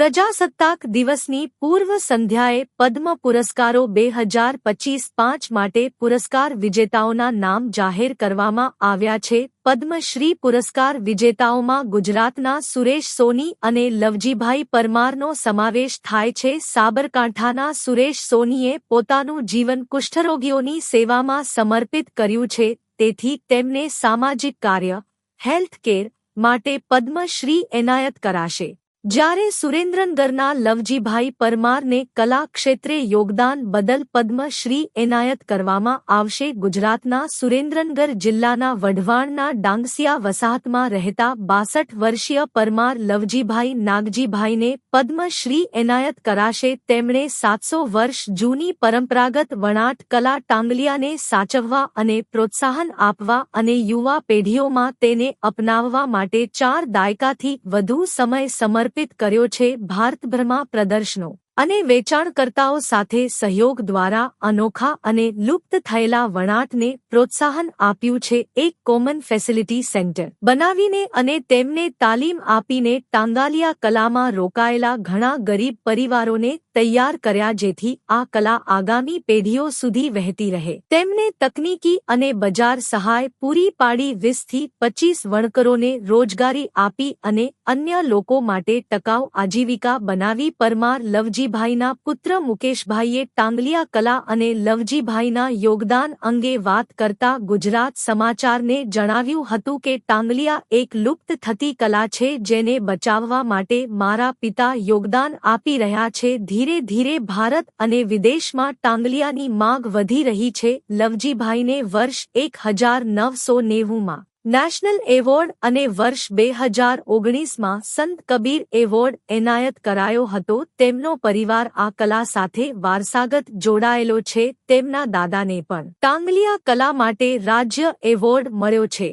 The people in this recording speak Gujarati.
પ્રજાસત્તાક દિવસની પૂર્વ સંધ્યાએ પદ્મ પુરસ્કારો બે હજાર પચીસ પાંચ માટે પુરસ્કાર વિજેતાઓના નામ જાહેર કરવામાં આવ્યા છે. પદ્મશ્રી પુરસ્કાર વિજેતાઓમાં ગુજરાતના સુરેશ સોની અને લવજીભાઈ પરમારનો સમાવેશ થાય છે. સાબરકાંઠાના સુરેશ સોનીએ પોતાનું જીવન કુષ્ઠરોગીઓની સેવામાં સમર્પિત કર્યું છે. તેથી તેમને સામાજિક કાર્ય હેલ્થ કેર માટે પદ્મશ્રી એનાયત કરાશે. જ્યારે સુરેન્દ્રનગરના લવજીભાઈ પરમારને કલા ક્ષેત્રે યોગદાન બદલ પદ્મશ્રી એનાયત કરવામાં આવશે, ગુજરાતના સુરેન્દ્રનગર જિલ્લાના વઢવાણના ડાંગસિયા વસાહતમાં રહેતા બાસઠ વર્ષીય પરમાર લવજીભાઈ નાગજીભાઈને પદ્મશ્રી એનાયત કરાશે. તેમણે સાતસો વર્ષ જૂની પરંપરાગત વણાટ કલા ટાંગલિયાને સાચવવા અને પ્રોત્સાહન આપવા અને યુવા પેઢીઓમાં તેને અપનાવવા માટે ચાર દાયકાથી વધુ સમય સમર્પિત કર્યો છે ભારતભરમાં પ્રદર્શનો અને વેચાણકર્તાઓ સાથે સહયોગ દ્વારા અનોખા અને લુપ્ત થયેલા વણાટને પ્રોત્સાહન આપ્યું છે એક કોમન ફેસિલિટી સેન્ટર. બનાવીને અને તેમને તાલીમ આપીને ટાંગાલિયા કલામાં રોકાયેલા ઘણા ગરીબ પરિવારોને તૈયાર કર્યા જેથી આ કલા આગામી પેઢીઓ સુધી વહેતી રહે. તેમને તકનીકી અને બજાર સહાય પૂરી પાડી વીસથી પચીસ વણકરોને રોજગારી આપી અને અન્ય લોકો માટે ટકાઉ આજીવિકા બનાવી પરમાર લવજીભાઈના પુત્ર મુકેશભાઈએ ટાંગલિયા કલા અને લવજીભાઈના યોગદાન અંગે વાત કરતા ગુજરાત સમાચારને જણાવ્યું હતું કે ટાંગલિયા એક લુપ્ત થતી કલા છે જેને બચાવવા માટે મારા પિતા યોગદાન આપી રહ્યા છે ધીરે ધીરે ભારત અને વિદેશમાં ટાંગલિયાની માંગ વધી રહી છે. લવજીભાઈને વર્ષ એક હજાર નવસો નેવુંમાં નેશનલ એવોર્ડ અને વર્ષ બે હજાર ઓગણીસમાં સંત કબીર એવોર્ડ એનાયત કરાયો હતો. તેમનો પરિવાર આ કલા સાથે વારસાગત જોડાયેલો છે. તેમના દાદાને પણ ટાંગલિયા કલા માટે રાજ્ય એવોર્ડ મળ્યો છે.